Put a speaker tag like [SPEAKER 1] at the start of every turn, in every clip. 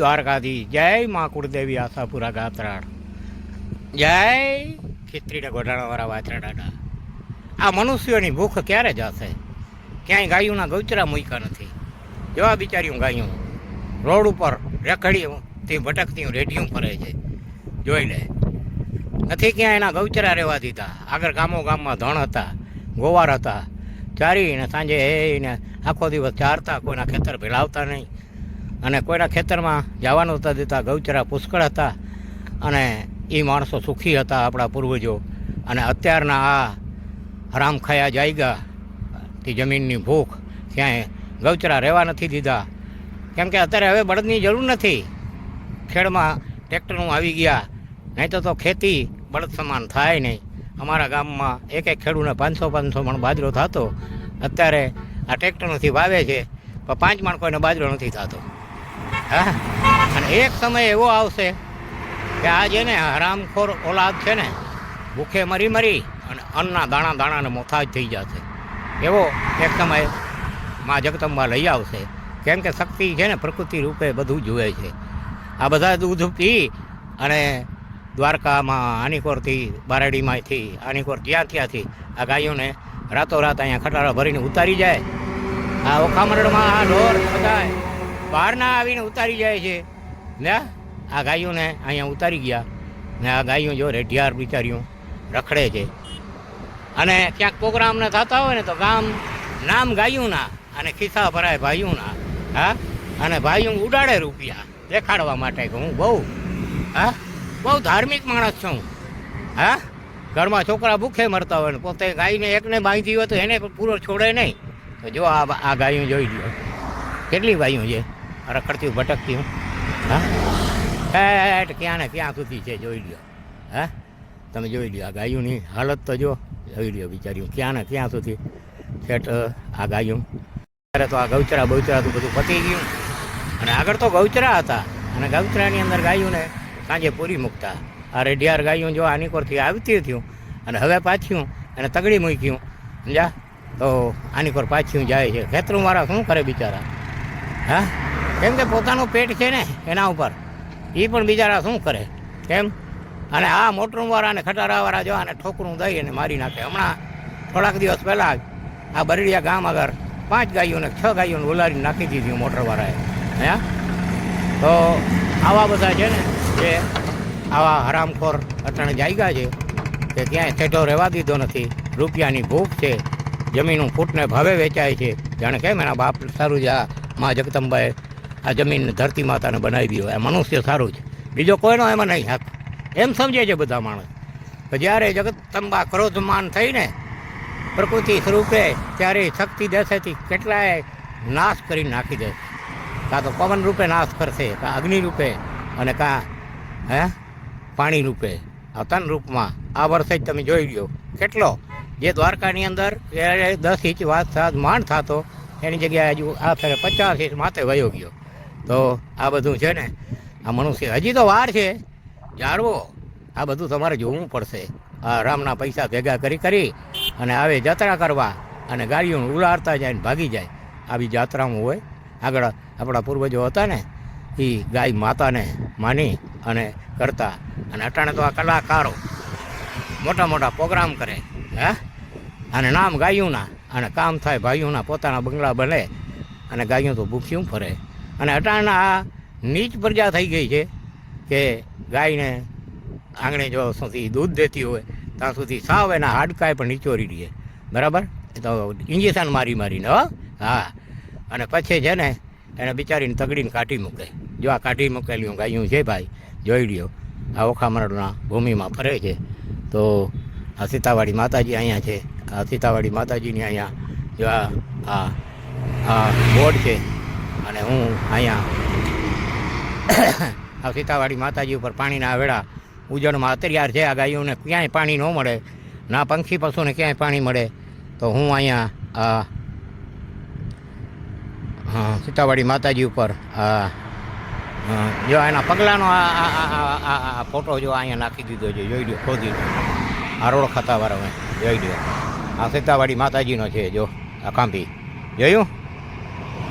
[SPEAKER 1] દ્વારકાધી જય માં કુળદેવી આશાપુરા ગાત્રાળ જય ખીત્રીના ગોઢાણાવાળા વાછરા દાદા આ મનુષ્યોની ભૂખ ક્યારે જશે? ક્યાંય ગાયોના ગૌચરા મૂક્યા નથી. જોવા બિચારીઓ ગાયું, રોડ ઉપર રેખડી તે ભટકતી રેડિયું ફરે છે. જોઈ લે. નથી ક્યાં એના ગૌચરા રહેવા દીધા. આગળ ગામો ગામમાં ધણ હતા, ગોવાર હતા. ચારીને સાંજે એને આખો દિવસ ચારતા, કોઈના ખેતર ભેલાવતા નહીં. અને કોઈના ખેતરમાં જવા નહોતા દેતા ગૌચરા પુષ્કળ હતા અને એ માણસો સુખી હતા આપણા પૂર્વજો. અને અત્યારના આ હરામ ખાયા જાયગા, તે જમીનની ભૂખ ક્યાંય ગૌચરા રહેવા નથી દીધા. કેમ કે અત્યારે હવે બળદની જરૂર નથી. ખેડમાં ટ્રેક્ટરનું આવી ગયા. નહીં તો તો ખેતી બળદ સમાન થાય નહીં. અમારા ગામમાં એક એક ખેડૂને પાંચસો પાંચસો મણ બાજરો થતો. અત્યારે આ ટ્રેક્ટરથી વાવે છે, પણ પાંચ મણ કોઈને બાજરો નથી થતો. હા? અને એક સમય એવો આવશે કે આ જે ને હરામખોર ઓલાદ છે ને, ભૂખે મરી મરી અને અન્નના દાણા દાણાને મોથાજ થઈ જશે. એવો એક સમય મા જગદંબા લઈ આવશે. કેમ કે શક્તિ છે ને પ્રકૃતિ રૂપે બધું જુએ છે. આ બધા દૂધ પી અને દ્વારકામાં આનીકોરથી, બારડીમાંથી, આનીકોર જ્યાં ત્યાંથી આ ગાયોને રાતોરાત અહીંયા ખટારા ભરીને ઉતારી જાય. આ ઓખામરડમાં આ ઢોર બધા બહારના આવીને ઉતારી જાય છે. ને આ ગાયોને અહીંયા ઉતારી ગયા. ને આ ગાયો જો રેઢિયાર બિચારીઓ રખડે છે. અને ક્યાંક પ્રોગ્રામને થતા હોય ને તો ગામ નામ ગાયુંના અને ખિસ્સા ભરાય ભાઈઓના, હા? અને ભાઈઓ ઉડાડે રૂપિયા દેખાડવા માટે કે હું બહુ, હા? બહુ ધાર્મિક માણસ છું, હા? ઘરમાં છોકરા ભૂખે મરતા હોય ને પોતે ગાયને એકને બાંધી હોય તો એને પૂરો છોડે નહીં. તો જો આ આ ગાયું જોઈ લ્યો. કેટલી ગાયું છે? રખડતી, ભટકતી હું. હા? ક્યાં ને ક્યાં સુધી છે, જોઈ લ્યો. હા? તમે જોઈ લ્યો, આ ગાયુંની હાલત તો જો. જોઈ લ્યો બિચારીઓ ક્યાં ને ક્યાં સુધી. છેટ આ ગાયું. ત્યારે તો આ ગૌચરા, બૌચરા તો બધું પતી ગયું. અને આગળ તો ગૌચરા હતા. અને ગૌચરાની અંદર ગાયુંને સાંજે પૂરી મૂકતા. આ રેઢિયાર ગાયું જો આની કોરથી આવતી થયું, અને હવે પાછું એને તગડી મૂક્યું. સમજા તો આની પર પાછું જાય છે. ખેતરું મારા શું કરે બિચારા? હા? કેમ કે પોતાનું પેટ છે ને એના ઉપર. એ પણ બિચારા શું કરે? કેમ? અને આ મોટરવાળા અને ખટારાવાળા જો આને ઠોકરું દઈ અને મારી નાખે. હમણાં થોડાક દિવસ પહેલાં જ આ બરડિયા ગામ આગળ પાંચ ગાયોને છ ગાયોને ઉલારી નાખી દીધી મોટરવાળાએ. હે? તો આવા બધા છે ને જે આવા હરામખોર અટાણે જાયગા છે કે ક્યાંય ઠેઠો રહેવા દીધો નથી. રૂપિયાની ભૂખ છે જમીનું ફૂટને ભાવે વેચાય છે. જાણે કેમ એના બાપ સારું જ આ મા જગદંબાએ આ જમીન ધરતી માતાને બનાવી હોય આ મનુષ્ય સારું છે. બીજો કોઈનો એમાં નહીં હક એમ સમજે છે બધા માણસ. જ્યારે તંબા ક્રોધમાન થઈને પ્રકૃતિ સ્વરૂપે ત્યારે શક્તિ દશેથી કેટલાય નાશ કરી નાખી દેશે કાં તો પવન રૂપે નાશ કરશે, કાં અગ્નિ રૂપે, અને કાં, હે, પાણી રૂપે. આ તન રૂપમાં આ વર્ષે જ તમે જોઈ લ્યો. કેટલો? જે દ્વારકાની અંદર દસ ઇંચ વાત સાત માંડ થતો, એની જગ્યાએ હજુ આ ફેરે પચાસ ઇંચ માથે વયો ગયો. તો આ બધું છે ને, આ મનુષ્ય હજી તો વાર છે. જાળવો આ બધું તમારે જોવું પડશે. આ રામના પૈસા ભેગા કરી કરી અને આવે જાત્રા કરવા અને ગાડીઓ ઉલાડતા જાય ને ભાગી જાય. આવી જાત્રામાં હોય. આગળ આપણા પૂર્વજો હતા ને, એ ગાય માતાને માની અને કરતા. અને અટાણે તો આ કલાકારો મોટા મોટા પ્રોગ્રામ કરે, હે? અને નામ ગાયુંના અને કામ થાય ભાઈઓના પોતાના બંગલા બને અને ગાયું તો ભૂખ્યું ફરે. અને અટાણના આ નીચ પ્રજા થઈ ગઈ છે કે ગાયને આંગણે જો સુધી દૂધ દેતી હોય, ત્યાં સુધી સાવ એના હાડકાય પણ નીચોરી દે. બરાબર? તો ઇન્જેક્શન મારી મારીને, હો? અને પછી છે ને, એને બિચારીને તગડીને કાઢી મૂકે. જો આ કાઢી મૂકેલી ગાયું છે ભાઈ, જોઈ લ્યો. આ ઓખામરડના ભૂમિમાં ફરે છે. તો આ સીતાવાડી માતાજી અહીંયા છે. આ સીતાવાડી માતાજીની અહીંયા જો આ આ બોર્ડ છે અને હું અહીંયા આ સીતાવાડી માતાજી ઉપર પાણીના વેળા ઉજળમાં અત્યાર છે આ ગાયોને ક્યાંય પાણી ન મળે, ના પંખી પશુને ક્યાંય પાણી મળે, તો હું અહીંયા સીતાવાડી માતાજી ઉપર જો એના પગલાંનો આ ફોટો જો અહીંયા નાખી દીધો છે, જોઈ લો ખોદી આ રોડ ખાતાવાળો જોઈ લો આ સીતાવાડી માતાજીનો છે જો, આ કાંભી જોયું?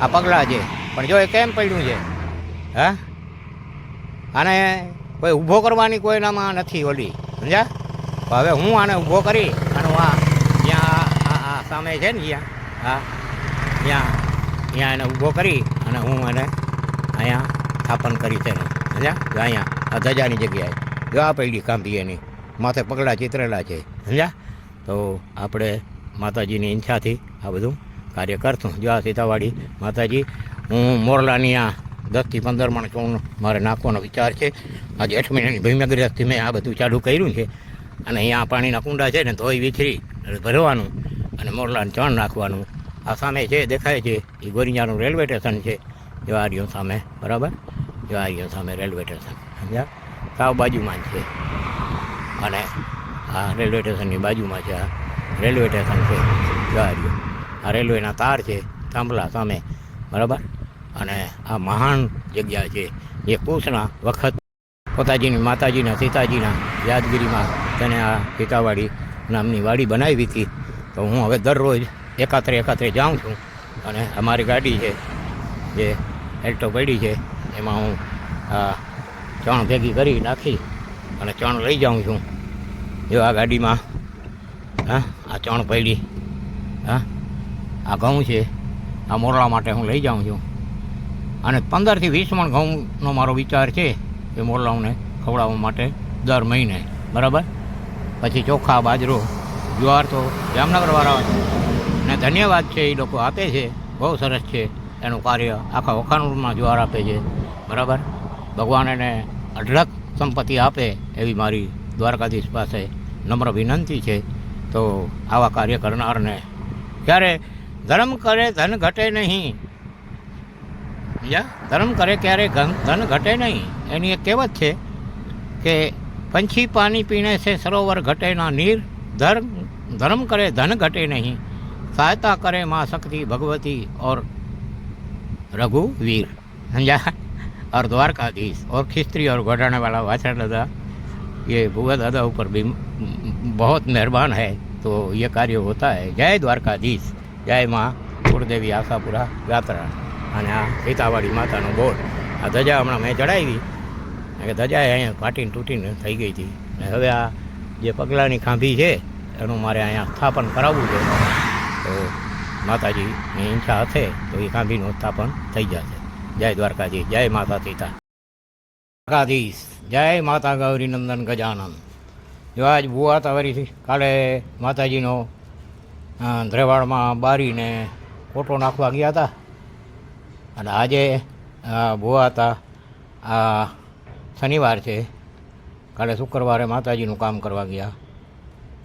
[SPEAKER 1] આ પગલાં છે. પણ જો એ કેમ પડ્યું છે? હા? આને કોઈ ઊભો કરવાની કોઈનામાં નથી ઓલી, સમજ્યા? હવે હું આને ઊભો કરી અને આ ત્યાં આ- આ સામે છે ને જ્યાં હા ત્યાં ત્યાં એને ઊભો કરી અને હું એને અહીંયા સ્થાપન કરી છે સમજ્યા? જો અહીંયા આ ધજાની જગ્યાએ, જો આ પૈડી કાંભી એની માથે પગલાં ચિતરેલા છે, સમજ્યા? તો આપણે માતાજીની ઈચ્છાથી આ બધું કાર્ય કરશું. જો આ સીતાવાડી માતાજી હું મોરલાની આ દસથી પંદર મણ ચોણ મારે નાખવાનો વિચાર છે. આ જેઠ મહિનાની ભીમગ્રસ્થી મેં આ બધું ચાલુ કર્યું છે. અને અહીંયા પાણીના કુંડા છે ને ધોઈ વિથરી ભરવાનું અને મોરલાને ચણ નાખવાનું. આ સામે છે દેખાય છે એ ગોરિયાનું રેલવે સ્ટેશન છે. જવારીઓ સામે, બરાબર? જવારીઓ સામે રેલવે સ્ટેશન, સમજ્યા? સાવ બાજુમાં છે. અને આ રેલવે સ્ટેશનની બાજુમાં છે આ રેલવે સ્ટેશન છે. જવારીઓ આ રેલવેના તાર છે, થાંભલા સામે, બરાબર? અને આ મહાન જગ્યા છે. જે કૃષ્ણ વખત પોતાજીની માતાજીના, સીતાજીના યાદગીરીમાં તેને આ સીતાવાડી નામની વાડી બનાવી હતી. તો હું હવે દરરોજ એકાત્રે એકાત્રે જાઉં છું અને અમારી ગાડી છે, જે એલ્ટો પડી છે, એમાં હું આ ચણ ભેગી કરી નાખી અને ચણ લઈ જાઉં છું. જો આ ગાડીમાં, હા, આ ચણ પડી, હા, આ ઘઉં છે, આ મોરલા માટે હું લઈ જાઉં છું. અને પંદરથી વીસ મણ ઘઉંનો મારો વિચાર છે એ મોરલાઓને ખવડાવવા માટે દર મહિને. બરાબર? પછી ચોખા, બાજરો, જુવાર તો જામનગરવાળા ને ધન્યવાદ છે એ લોકો આપે છે. બહુ સરસ છે એનું કાર્ય. આખા વખાણમાં જુવાર આપે છે. બરાબર? ભગવાન એને અઢળક સંપત્તિ આપે એવી મારી દ્વારકાધીશ પાસે નમ્ર વિનંતી છે. તો આવા કાર્ય કરનારને ક્યારે ધર્મ કરે ધન ઘટે નહીં. સમજ્યા ધર્મ કરે ક્યારે ધન ધન ઘટે નહીં એની એક કહેવત છે કે પંછી પાણી પીને છે સરોવર ઘટે ના નીર ધર્મ ધર્મ કરે ધન ઘટે નહીં सहायता करे माँ शक्ति भगवती और रघुवीर समझा और द्वारकाधीश और खिस्त्री और घोटाने वाला वाचन दादा ये भुआ दादा ऊपर भी बहुत मेहरबान है तो ये कार्य होता है जय द्वारकाधीश जय माँ કુળદેવી આશાપુરા યાત્રા અને આ સીતાવાડી માતાનો બોર્ડ આ ધજા હમણાં મેં ચડાવી. કે ધજા અહીંયા ફાટીને તૂટીને થઈ ગઈ હતી. અને હવે આ જે પગલાંની ખાંભી છે, એનું મારે અહીંયા સ્થાપન કરાવવું છે. તો માતાજીની ઈચ્છા હશે, તો એ ખાંભીનું સ્થાપન થઈ જશે. જય દ્વારકાજી જય માતા સીતા. દ્વારકાધીશ, જય માતા ગૌરી નંદન ગજાનંદ જો આજ બુઆ તવરી કાલે માતાજીનો દ્રેવાડમાં બારીને ફોટો નાખવા ગયા હતા. અને આજે બુઆ હતા. આ શનિવાર છે. કાલે શુક્રવારે માતાજીનું કામ કરવા ગયા.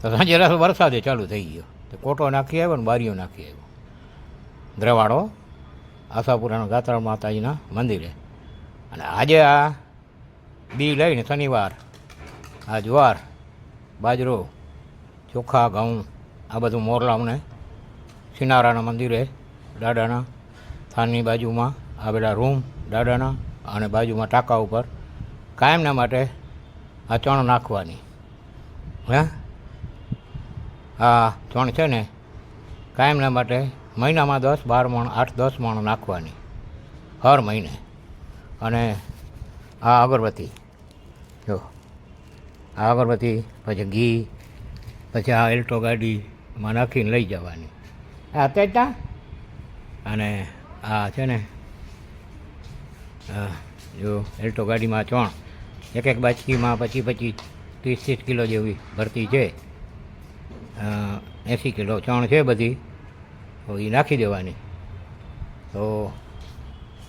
[SPEAKER 1] તો સાંજે રસ વરસાદે ચાલુ થઈ ગયો. તો કોટો નાખી આવ્યો ને બારીઓ નાખી આવ્યો. દ્રવાડો, આશાપુરાના ગાત્રા માતાજીના મંદિરે. અને આજે આ બી લઈને શનિવાર, આ જ્વાર, બાજરો, ચોખા, ઘઉં, આ બધું મોરલામને સિનારાના મંદિરે, દાદાના થાનની બાજુમાં આવેલા રૂમ દાદાના અને બાજુમાં ટાંકા ઉપર કાયમના માટે આ ચણ નાખવાની. હે? આ ચણ છે ને, કાયમના માટે મહિનામાં દસ બાર મણ આઠ, દસ મણ નાખવાની હર મહિને. અને આ અગરબત્તી, જો, આ અગરબત્તી, પછી ઘી, પછી આ એલ્ટો ગાડીમાં નાખીને લઈ જવાની. આ અત્યારે અને આ છે ને જો, એલ્ટો ગાડીમાં ચણ, એક એક બાચકીમાં પચીસ પચીસ ત્રીસ ત્રીસ કિલો જેવી ભરતી છે. એંસી કિલો ચણ છે બધી, તો એ નાખી દેવાની. તો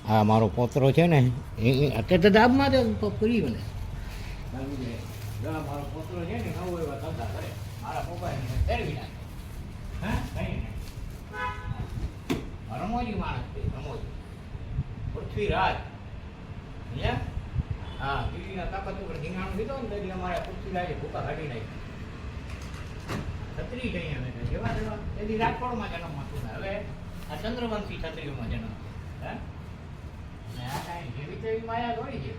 [SPEAKER 1] આ મારો પોતરો છે ને, એ અત્યારે તો દાબમાં તો પૂરી મને મારો પોતરો છે ને એવા ધંધા કરે મારા પપ્પાએ ફેરવી નાખે હા? કઈ નહીં. માણસ. પૃથ્વીરાજ. સમજ્યા હા દિલ્હીના તાકાત ઉપર ધીંગાણું લીધો ને તેથી અમારે પૃથ્વીરાજે ભૂકા કાઢી નાખી છત્રી જઈ અમે જેવા જેવા તેથી રાજકોટમાં જન્મ છું હવે આ ચંદ્રવંશી છત્રીઓમાં જન્મ હે? આ કાંઈ જેવી તેવી માયા દોડી છે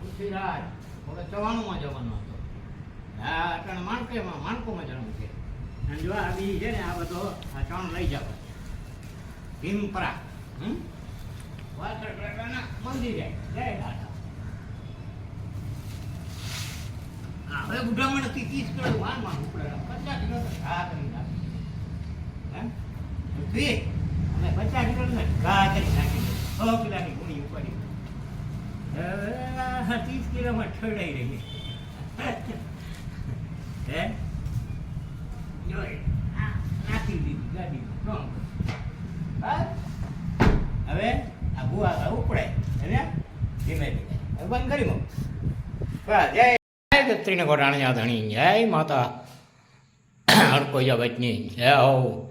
[SPEAKER 1] પૃથ્વીરાજ, હવે ચવાણુંમાં જવાનો હતો. હા અટાણે માણકેમાં, માણકોમાં જન્મ છે. અને જો આ બી છે ને, આ બધો આ ચણ લઈ જાવ. ભીમપરા. હમ? મંદિરે હવે ગુડામણથી ત્રીસ કિલો વાનમાં પચાસ કિલો ઘા કરી નાખી અમે પચાસ કિલો ને ઘા કરી નાખી સો કિલાની ગુણી ઉપાડી હવે ત્રીસ કિલોમાં ઠડાઈ રહી. જય ગોટાણ્યા ધણી જય માતા. હડકો જા બચની જય હો.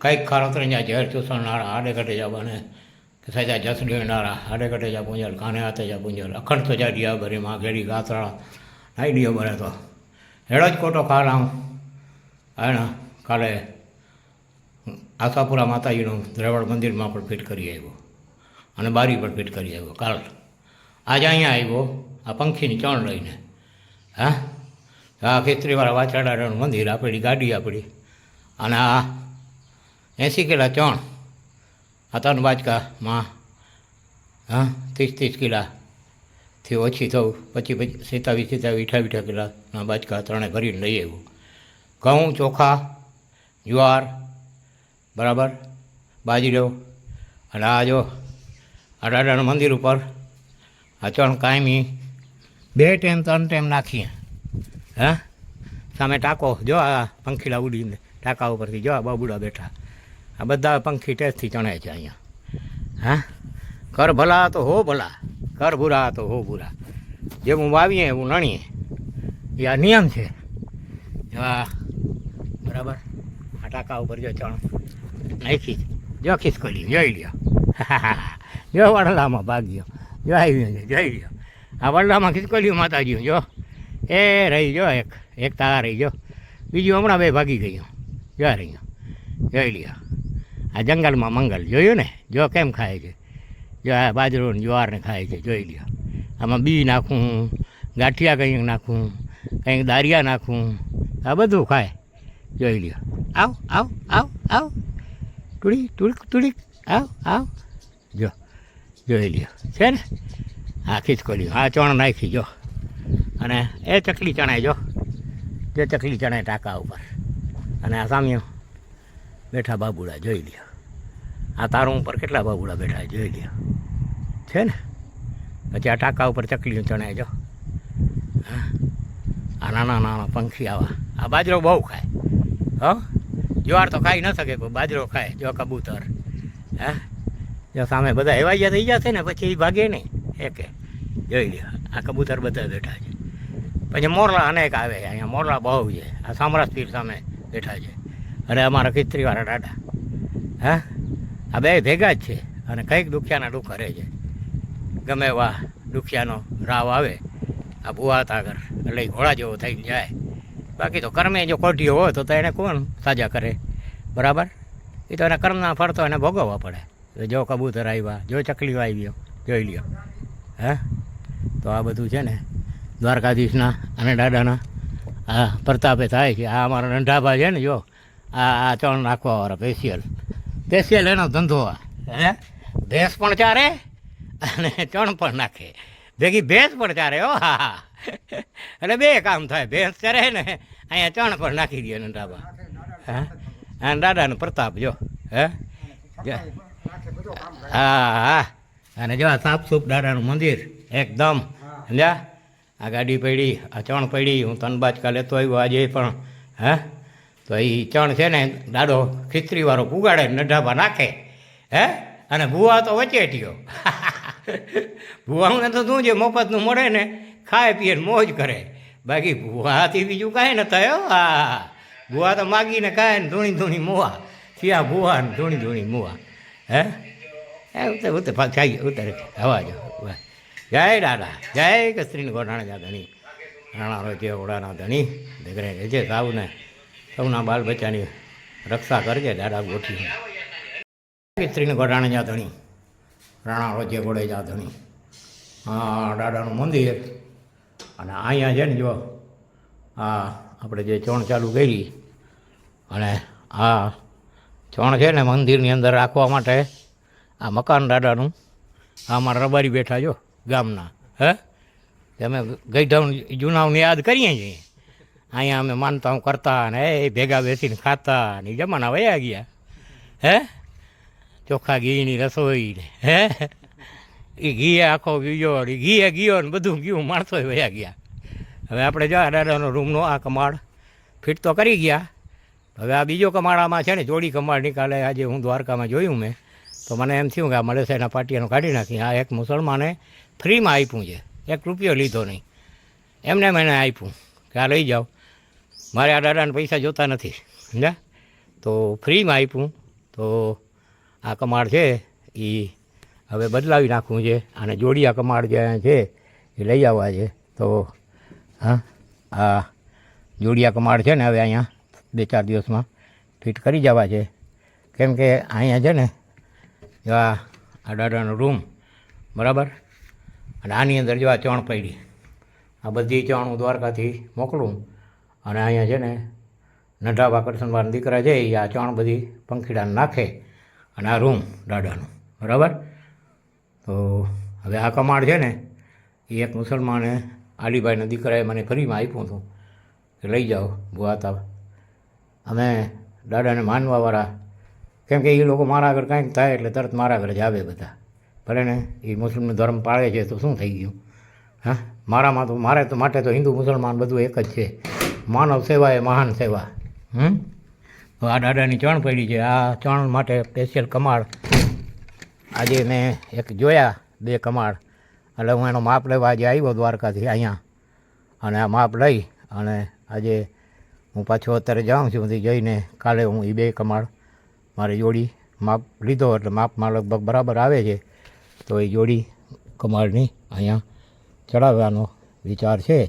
[SPEAKER 1] કંઈક ખારો તરી જા ઝેર ચૂસણનારા હાડે ઘટે જા બને. સજા જસ લેનારા હાડે ઘટે જા પૂંજલ, કાને હાથે જા પૂંજલ. અખંડ તો જા ડિયા ભરી, માં ઘેડી ગાતરા નાઈ ડિયો ભરે તો. હેડો જ કોટો ખાલામ હા કાલે આશાપુરા માતાજીનું દ્રવડ મંદિરમાં પણ ફિટ કરી આવ્યો. અને બારી પણ ફિટ કરી આવ્યો, કાલ. આજે અહીંયા આવ્યો. આ પંખીની ચણ લઈને. હા? આ ખેતરીવાળા વાછાડાનું મંદિર આપણી ગાડી આપણી અને આ એંસી કિલા ચણ. આ ત્રણ બાચકામાં હા, ત્રીસ ત્રીસ કિલાથી ઓછી થવું. પછી પછી સિતાવી સિતાવી વીઠા વીઠા કિલાના બાચકા ત્રણે ભરીને લઈ આવ્યું. ઘઉં, ચોખા, જુવાર, બરાબર? બાજરીઓ. અને આ જો, આ દાદાના મંદિર ઉપર આ ચણ કાયમી બે ટાઈમ ત્રણ ટાઈમ નાખીએ. હા? સામે ટાંકો, જો આ પંખીડા ઉડીને ટાંકા ઉપરથી, જો આ બાબુડા બેઠા. આ બધા પંખી ટેસ્ટથી ચણે છે અહીંયા. હા? કર ભલા તો હો ભલા, કર ભૂરા તો હો બુરા. જેવું વાવીએ, એવું નણીએ. એ આ નિયમ છે. આ, બરાબર? આ ટાંકા ઉપર જો ચણ નાખી જો ખિસકોલી, જોઈ લ્યો. જો વડલામાં ભાગ્યો. જો આવ્યો છે જોઈ લ્યો. આ વડલામાં ખિસકોલ્યું માતાજી જો. એ રહી જો એક એક તારા રહી જો બીજું હમણાં બે ભાગી ગયું. જો રહી જોઈ લ્યો. આ જંગલમાં મંગલ, જોયું ને? જો કેમ ખાય છે? જો આ બાજરો ને જ્વારને ખાય છે, જોઈ લ્યો. આમાં બી નાખું, ગાંઠિયા કંઈક નાખું, કંઈક દારિયા નાખું. આ બધું ખાય. જોઈ લ્યો. આવ આવ આવ આવ. ટુડી, ટુડીક ટુડીક. આવ આવ. જો, જોઈ લ્યો. છે ને? આ ખિસકોલી આ ચણ નાખી, જો. અને એ ચકલી ચણાય, જો. જે ચકલી ચણાય ટાંકા ઉપર. અને આ સામ્યો બેઠા બાબુડા, જોઈ લ્યો. આ તારું ઉપર કેટલા બાબુડા બેઠા જોઈ લ્યો. છે ને? પછી આ ટાંકા ઉપર ચકલીઓ ચણાય, જો. આ નાના નાના પંખી આવા. આ બાજરો બહુ ખાય. હો? જુવાર તો ખાઈ ન શકે કોઈ બાજરો ખાય, જો કબૂતર. હા? જો સામે બધા એવા ગયા થઈ જશે ને, પછી એ ભાગે નહીં. એકે. જોઈ લ્યો. આ કબૂતર બધા બેઠા છે. પછી મોરલા અનેક આવે છે. અહીંયા મોરલા બહુ છે. આ સામરાજ પીર સામે બેઠા છે. અને અમારા ખિસ્ત્રીવાળા દાદા હા? આ બે ભેગા જ છે. અને કંઈક દુખિયાના દુઃખ કરે છે. ગમે એવા દુખિયાનો રાવ આવે, આ ભૂવા તાગર એટલે ઘોડા જેવો થઈને જાય. બાકી તો કર્મે જો કોઢીઓ હોય તો તો એને કોણ સાજા કરે? બરાબર? એ તો એને કર્મના ફરતો એને ભોગવવા પડે. જો કબૂતર આવ્યા, જો ચકલીઓ આવ્યો, જોઈ લ્યો. હે? તો આ બધું છે ને દ્વારકાધીશના અને દાદાના આ પ્રતાપે થાય છે. આ અમારા રંધાભા છે ને જો આ આ ચણ નાખવાવાળા સ્પેશિયલ સ્પેશિયલ એનો ધંધો આ. હે? ભેંસ પણ ચારે અને ચણ પણ નાખે. ભેગી ભેંસ પણ ચારે હો હા હા. એટલે બે કામ થાય. ભેંસ ચરે ને અહીંયા ચણ પણ નાખી દે નંદાબા હા? અને દાદાનો પ્રતાપ જો હે. હા હા. અને જો આ સાફ સૂપ દાદાનું મંદિર એકદમ સમજ્યા આ ગાડી પડી, આ ચણ પડી, હું તન કાલે લેતો આવ્યો આજે પણ, હે? તો એ ચણ છે ને, દાડો ખીચડીવાળો પુગાડે નઢાભા નાખે, હે? અને ભૂવા તો વચેટીયો ભૂવાને તો શું છે, મફતનું મળે ને, ખાય, પીએ મોજ કરે. બાકી ભૂવાથી બીજું કાંઈ ન થયો, હો. ભૂવા તો માગીને ખાય ને ધૂણી ધૂણી મોવા. થયા ભૂવા ને ધૂણી ધૂણી મોવા, હે? એ ઉતરે ખાઈ ઉતરે ઉતર. હવા જો. જય દાદા, જય કસ્ત્રીને ગોઠાણા ધણી. રાણા રોજે ઓડાના ધણી, દીકરે રહેજે સાવને. સૌના બાલ બચ્ચાની રક્ષા કરજે દાદા ગોઠી કસ્ત્રીને ગોઠાણા જા ધણી, રાણા રોજે ગોળે જા ધણી. હા, દાદાનું મંદિર. અને અહીંયા છે ને જો, આ આપણે જે ચણ ચાલુ કરી, અને આ ચોણ છે ને મંદિરની અંદર રાખવા માટે આ મકાન દાદાનું, આ અમારા રબારી બેઠા જો. ગામના, હે? અમે ગઈઢાઉન જૂનાઓને યાદ કરીએ છીએ. અહીંયા અમે માનતા કરતા ને એ ભેગા બેસીને ખાતા ને જમાના વયા ગયા, હે? ચોખ્ખા ઘીની રસોઈ હે? એ ઘીએ આખો ગયો ઈ ઘીએ ગયો ને બધું ગયું, માણસો વયા ગયા. હવે આપણે જો દાદાનો રૂમનો આ કમાડ ફિટ તો કરી ગયા. હવે આ બીજો કમાડામાં છે ને, જોડી કમાડ નીકાળે. આજે હું દ્વારકામાં જોયું મેં. તો મને એમ થયું કે આ મળેસાઈના પાટિયાનું કાઢી નાખી આ એક મુસલમાને ફ્રીમાં આપ્યું છે. એક રૂપિયો લીધો નહીં. એમને મને આપ્યું કે આ લઈ જાઓ. મારે આ દાદાને પૈસા જોતા નથી, સમજ્યા? તો ફ્રીમાં આપ્યું. તો આ કમાડ છે એ હવે બદલાવી નાખવું છે. અને જોડિયા કમાડ જે છે એ લઈ આવવા છે. તો, હા, આ જોડિયા કમાડ છે ને હવે અહીંયા બે ચાર દિવસમાં ફિટ કરી જવા છે. કેમ કે અહીંયા છે ને આ દાદાનો રૂમ, બરાબર? અને આની અંદર જો આ ચણ પડી, આ બધી ચણ હું દ્વારકાથી મોકલું અને અહીંયા છે ને નઢા વાકરસનવાળા દીકરા છે એ આ ચણ બધી પંખીડાને નાખે અને આ રૂમ દાડાનું બરાબર? તો હવે આ કમાડ છે ને, એ એક મુસલમાને આલીભાઈના દીકરાએ મને ફરીમાં આપ્યું હતું કે લઈ જાઓ ભુવાતા અમે દાદાને માનવાવાળા, કેમ કે એ લોકો મારા આગળ કાંઈક થાય એટલે તરત મારા આગળ જ આવે બધા. ભલે ને એ મુસ્લિમ ધર્મ પાળે છે તો શું થઈ ગયું? હા? મારામાં તો, મારે તો માટે તો હિન્દુ, મુસલમાન બધું એક જ છે. માનવ સેવા એ મહાન સેવા. હમ? તો આ દાદાની ચણ પડી છે. આ ચણ માટે સ્પેશિયલ કમાળ. આજે મેં એક જોયા, બે કમાડ એટલે હું એનો માપ લેવા આજે આવ્યો દ્વારકાથી અહીંયા. અને આ માપ લઈ અને આજે હું પાછો અત્યારે જાઉં છું બધી જઈને. કાલે હું એ બે કમાળ મારી જોડી માપ લીધો. એટલે માપમાં લગભગ બરાબર આવે છે. તો એ જોડી કમાડની અહીંયા ચડાવવાનો વિચાર છે.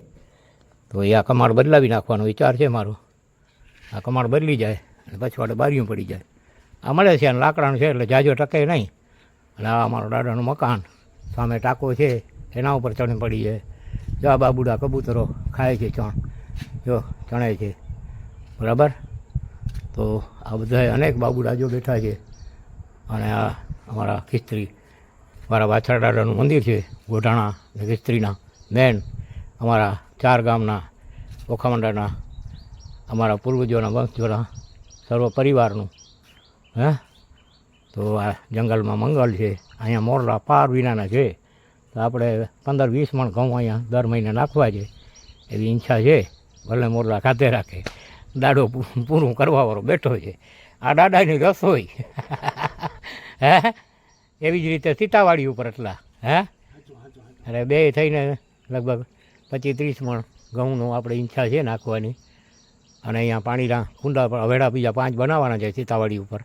[SPEAKER 1] તો એ આ કમાડ બદલાવી નાખવાનો વિચાર છે મારો. આ કમાડ બદલી જાય અને પછવાડે બારીયું પડી જાય. આ મળે છે અને લાકડાનું છે એટલે જાજો ટકે નહીં. અને આ અમારો દાદાનું મકાન સામે ટાંકો છે, એના ઉપર ચણી પડી જાય. જો આ બાબુડા કબૂતરો ખાય છે ચણ. જો ચણે છે. બરાબર? તો આ બધા અનેક બાબુડા જો બેઠા છે. અને આ અમારા ખિસ્ત્રી મારા વાછરડાનું મંદિર છે, ગોઢાણા વિસ્ત્રીના મેન. અમારા ચાર ગામના ઓખામંડાના, અમારા પૂર્વજોના, વંશજોના, સર્વ પરિવારનું, હે? તો આ જંગલમાં મંગલ છે, અહીંયા મોરલા પાર વિનાના છે. તો આપણે પંદર વીસ મણ ઘઉં અહીંયા દર મહિને નાખવા છે. એવી ઈચ્છા છે, ભલે મોરલા ખાતે રાખે. દાડો પૂરું કરવાવાળો બેઠો છે. આ દાદાની રસોઈ. હે? એવી જ રીતે સીતાવાડી ઉપર એટલા, હે? અરે બે થઈને લગભગ પચીસ ત્રીસ મણ ઘઉંનું આપણે ઈચ્છા છે નાખવાની. અને અહીંયા પાણીના કુંડા પર હવેડા બીજા પાંચ બનાવવાના છે સીતાવાડી ઉપર.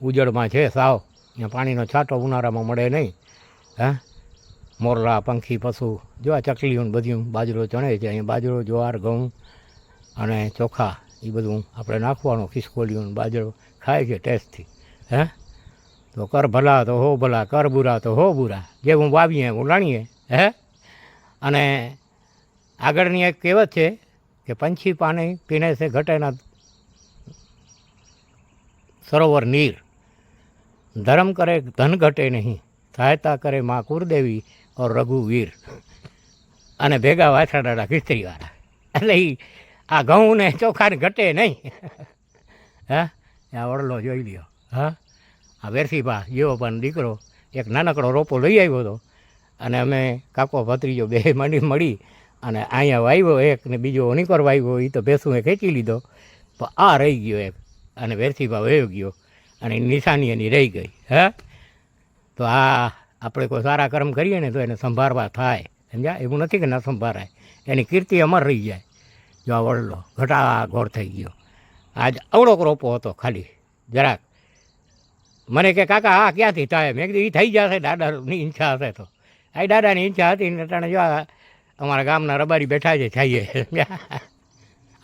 [SPEAKER 1] ઉજળમાં છે સાવ. અહીંયા પાણીનો છાંટો ઉનાળામાં મળે નહીં, હા? મોરલા, પંખી, પશુ જો આ ચકલીઓ ને બધું બાજરો ચણે છે. અહીંયા બાજરો, જુવાર, ઘઉં અને ચોખા એ બધું આપણે નાખવાનું ખિસકોલીઓને બાજરો ખાય છે ટેસ્ટથી, હે? તો કર ભલા તો હો ભલા, કર બુરા તો હો બુરા. જે હું વાવીએ, હું લાણીએ, હે? અને આગળની એક કહેવત છે કે પંછી પાણી પીને છે ઘટેના સરોવર નીર. ધર્મ કરે, ધન ઘટે નહીં. સહાયતા કરે માં કુરદેવી ઓર રઘુવીર. અને ભેગા વાછાડાડા ખિસ્ત્રીવાળા. એટલે એ આ ઘઉં ને ચોખાને ઘટે નહીં. હા? આ વડલો જોઈ લ્યો. હા? આ વેરસીભા પણ દીકરો, એક નાનકડો રોપો લઈ આવ્યો હતો. અને અમે કાકો ભત્રીજો બે મંડી મળી અને અહીંયા વાવ્યો એક ને બીજો નીકર વાવ્યો એ તો ભેસું એ ખેંચી લીધો. પણ આ રહી ગયો એક, અને વેરસીભા વયો ગયો અને નિશાની એની રહી ગઈ, હે? તો આ આપણે કોઈ સારા કર્મ કરીએ ને તો એને સંભાળવા થાય, સમજ્યા? એવું નથી કે ન સંભાળાય. એની કીર્તિ અમર રહી જાય. જો આ વડલો ઘટા ઘોર થઈ ગયો. આજ અવળોક રોપો હતો ખાલી, જરાક. મને કે, કાકા, આ ક્યાંથી થાય? મેં કીધું એ થઈ જશે, દાદાની ઈચ્છા હશે તો. આ દાદાની ઈચ્છા હતી ને અટાણે જો અમારા ગામના રબારી બેઠા છે થઈએ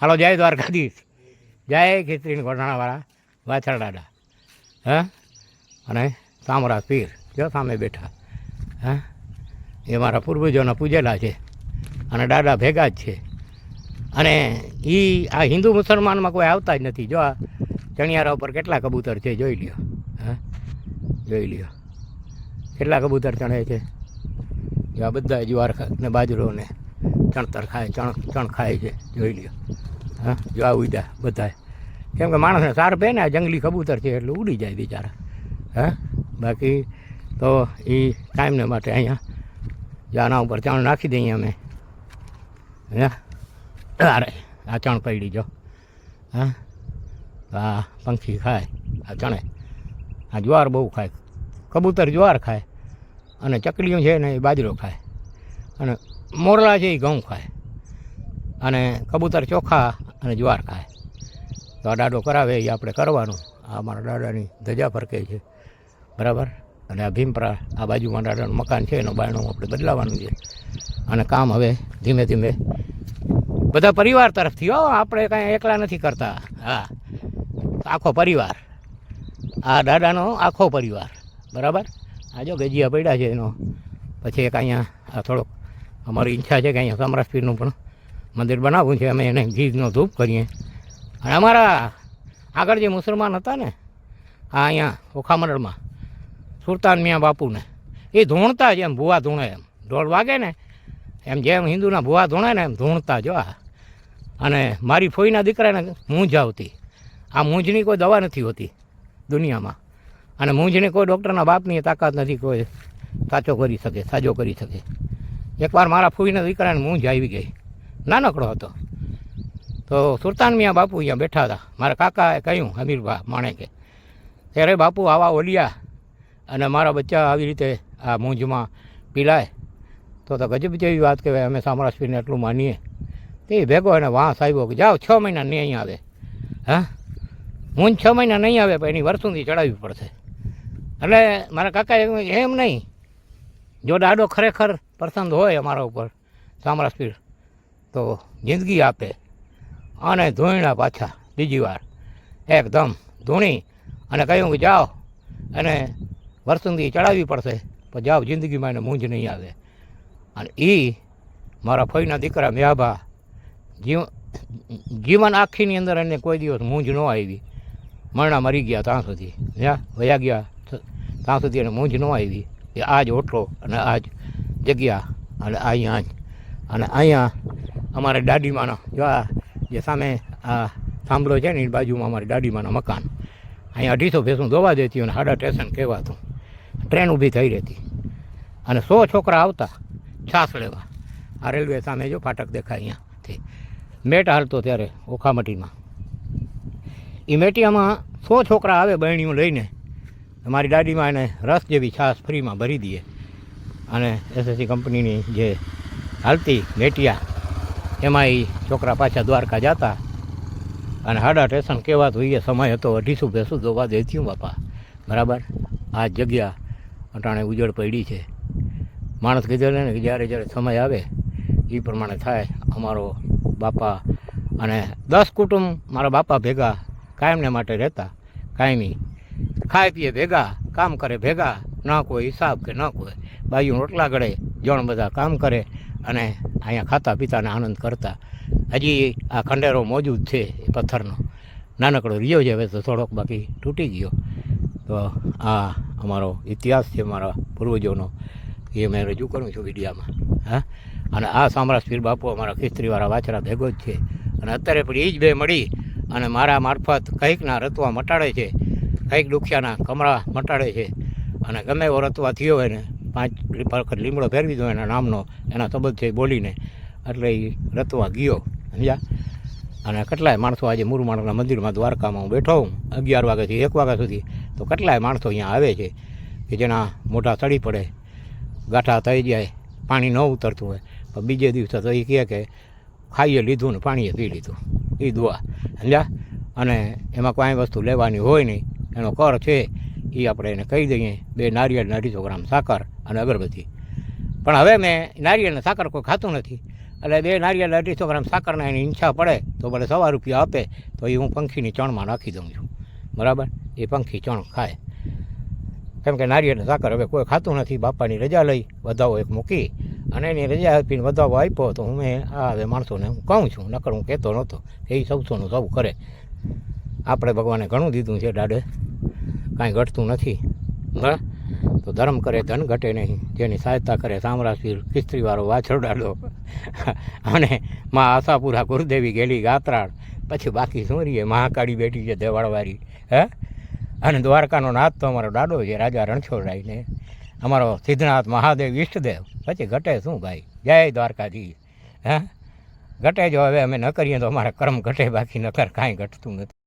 [SPEAKER 1] હાલો, જય દ્વારકાધીશ. જય ખીચડીને ઘોટાણાવાળા વાછળ દાદા. હા? અને સામરા પીર, જો સામે બેઠા. હા? એ મારા પૂર્વજોના પૂજેલા છે અને દાદા ભેગા જ છે. અને એ આ હિન્દુ મુસલમાનમાં કોઈ આવતા જ નથી. જો આ ચણિયારા ઉપર કેટલા કબૂતર છે, જોઈ લ્યો. હા? જોઈ લ્યો. કેટલા કબૂતર ચણે છે? આ બધા જુવાર ને બાજરો ચણતર ખાય, ચણ ચણ ખાય છે. જોઈ લ્યો. હા? જો આ ઉડ્યા બધાય કેમ કે માણસને સાર પે ને જંગલી કબૂતર છે એટલે ઉડી જાય બિચારા. હા? બાકી તો એ ટાઈમને માટે અહીંયા જાના ઉપર ચણ નાખી દઈએ અમે. હા? અરે, આ ચણ પડી જો. હા? આ પંખી ખાય, આ ચણે. આ જ્વાર બહુ ખાય. કબૂતર જ્વાર ખાય અને ચકલીઓ છે ને એ બાજરો ખાય. અને મોરલા છે એ ઘઉં ખાય. અને કબૂતર ચોખા અને જ્વાર ખાય. તો આ દાડો કરાવે એ આપણે કરવાનું. આ મારા દાદાની ધજા ફરકે છે. બરાબર? અને આ ભીમપરા, આ બાજુમાં દાદાનું મકાન છે, એનું બાયણું આપણે બદલાવાનું છે. અને કામ હવે ધીમે ધીમે બધા પરિવાર તરફથી. હો, આપણે કાંઈ એકલા નથી કરતા. હા. આખો પરિવાર. આ દાદાનો આખો પરિવાર, બરાબર? આ જો ગજિયા પડ્યા છે એનો. પછી એક અહીંયા, આ થોડોક અમારી ઈચ્છા છે કે અહીંયા સમરસપીરનું પણ મંદિર બનાવવું છે. અમે એને ઘીનો ધૂપ કરીએ. અને અમારા આગળ જે મુસલમાન હતા ને, આ અહીંયા ઓખામંડળમાં સુલતાન મિયા બાપુને, એ ધૂણતા જ એમ, ભૂવા ધૂણે એમ. ઢોળ વાગે ને, એમ જેમ હિન્દુના ભૂવા ધૂણે ને એમ ધૂણતા જો આ અને મારી ફોઈના દીકરાને મૂંઝ આવતી. આ મૂંઝની કોઈ દવા નથી હોતી. દુનિયામાં. અને મૂંઝની કોઈ ડૉક્ટરના બાપની તાકાત નથી કોઈ સાચો કરી શકે, સાજો કરી શકે. એકવાર મારા ફૂઈના દીકરાને મૂંઝ આવી ગઈ. નાનકડો હતો. તો સુલતાન મિયા બાપુ અહીંયા બેઠા હતા. મારા કાકાએ કહ્યું, હમીરભા માણેકે ત્યારે બાપુ, આવા ઓલિયા. અને મારા બચ્ચા આવી રીતે આ મૂંઝમાં પીલાય તો તો ગજબ જેવી વાત કહેવાય, અમે સામરાજપીરને એટલું માનીએ. તે ભેગો એને વાંસ આવ્યો કે, જાઓ, છ મહિના નહીં આવે. હા? મૂંઝ છ મહિના નહીં આવે, પણ એની વરસુંદી ચડાવવી પડશે. એટલે મારા કાકાએ એમ નહીં. જો દાડો ખરેખર પસંદ હોય અમારા ઉપર સામરાજપીર તો જિંદગી આપે. અને ધોઈણા પાછા, બીજી વાર. એકદમ ધૂણી અને કહ્યું કે, જાઓ અને વરસુંદી ચડાવવી પડશે, પણ જાઓ, જિંદગીમાં એને મૂંઝ નહીં આવે. અને એ મારા ફઈના દીકરા મ્યાભા જીવ, જીવન આખીની અંદર એને કોઈ દિવસ મૂંઝ ન આવી. મરણા મરી ગયા ત્યાં સુધી. જ્યાં વયા ગયા ત્યાં સુધી એને મૂંઝ ન આવી એ આ જ ઓટલો અને આ જ જગ્યા અને અહીંયા જ. અને અહીંયા અમારે દાદીમાનો જો આ જે સામે આ થાંભલો છે ને એ બાજુમાં અમારે દાદીમાનું મકાન. અહીંયા અઢીસો ભેંસું ધોવા દેતી અને હાડા સ્ટેશન કહેવાતું. ટ્રેન ઊભી થઈ રહેતી. અને સો છોકરા આવતા છાસ લેવા. આ રેલવે સામે જો ફાટક દેખાય અહીંયાથી. મેટ હાલતો ત્યારે ઓખામટીમાં. મેટિયામાં સો છોકરા આવે બહેણીઓ લઈને. મારી દાદીમાં એને રસ જેવી છાશ ફ્રીમાં ભરી દઈએ. અને એસએસસી કંપનીની જે હાલતી મેટિયા, એમાં એ છોકરા પાછા દ્વારકા જતા. અને હાડા સ્ટેશન તો એ સમય હતો અઢીસું ભેસું જોવા દેત્યું બાપા. બરાબર? આ જગ્યા અટાણે ઉજળ પડી છે. માણસ કીધેલું ને કે જ્યારે જ્યારે સમય આવે એ પ્રમાણે થાય અમારો બાપા. અને દસ કુટુંબ મારા બાપા ભેગા કાયમને માટે રહેતા. કાયમી ખાય પીએ ભેગા, કામ કરે ભેગા, ન કોઈ હિસાબ કે ન કોઈ. બાયું રોટલા ગળે, જણ બધા કામ કરે અને અહીંયા ખાતા પીતાને આનંદ કરતા. હજી આ ખંડેરો મોજૂદ છે એ પથ્થરનો. નાનકડો રહ્યો છે, હવે તો થોડોક બાકી તૂટી ગયો. તો આ અમારો ઇતિહાસ છે, મારા પૂર્વજોનો. એ મેં રજૂ કરું છું વિડીયામાં. હા? અને આ સામ્રાજ પીર બાપુ અમારા ખિસ્ત્રીવાળા વાછરા ભેગો જ છે. અને અત્યારે પણ એ જ બે મળી અને મારા મારફત કંઈકના રતવા મટાડે છે. કંઈક દુખિયાના કમળા મટાડે છે. અને ગમે એવો રતવા થયો હોય ને, પાંચ વખત લીમડો ફેરવી દો એના નામનો, એના સંબંધ છે બોલીને, એટલે એ રતવા ગયો, સમજ્યા? અને કેટલાય માણસો આજે મુરુમાણના મંદિરમાં દ્વારકામાં હું બેઠો હું, અગિયાર વાગ્યાથી એક વાગ્યા સુધી, તો કેટલાય માણસો અહીંયા આવે છે, કે જેના મોઢા ચડી પડે, ગાંઠા થઈ જાય, પાણી ન ઉતરતું હોય. પણ બીજે દિવસે તો એ કહે કે ખાઈએ લીધું ને પાણીએ પી લીધું. એ દુઆ. સમજ્યા? અને એમાં કાંઈ વસ્તુ લેવાની હોય નહીં. એનો કર છે એ આપણે એને કહી દઈએ. બે નારિયેળ અઢીસો ગ્રામ સાકર અને અગરબત્તી. પણ હવે મેં નારિયેળને સાકર કોઈ ખાતું નથી. એટલે બે નારિયેળ અઢીસો ગ્રામ સાકરના એની ઈચ્છા પડે, તો ભલે સવા રૂપિયા આપે, તો એ હું પંખીની ચણમાં નાખી દઉં છું. બરાબર? એ પંખી ચણ ખાય. કેમ કે નારિયેળને સાકર હવે કોઈ ખાતું નથી. બાપાની રજા લઈ વધાવો એક મૂકી. અને એની રજા આપીને વધાવો આપ્યો તો હું આ હવે માણસોને હું કહું છું, નકર હું કહેતો નહોતો એ સૌસોનું સૌ કરે. આપણે ભગવાને ઘણું દીધું છે દાડે કાંઈ ઘટતું નથી. હા તો ધર્મ કરે, ધન ઘટે નહીં. જેની સહાયતા કરે સામરાશીર ખિસ્ત્રીવાળો વાછરડાડો અને મા આશાપુરા, ગુરુદેવી, ગેલી, ગાત્રાળ. પછી બાકી શું રહીએ મહાકાળી બેટી છે દેવાળવારી હે? અને દ્વારકાનો નાથ તો અમારો દાડો છે, રાજા રણછોડરાયને. અમારો સિદ્ધનાથ મહાદેવ, ઈષ્ટદેવ. પછી ઘટે શું ભાઈ? જય દ્વારકાધીશ. હે? ઘટે જો હવે અમે ન કરીએ તો અમારા કર્મ ઘટે, બાકી નકર કાંઈ ઘટતું નથી.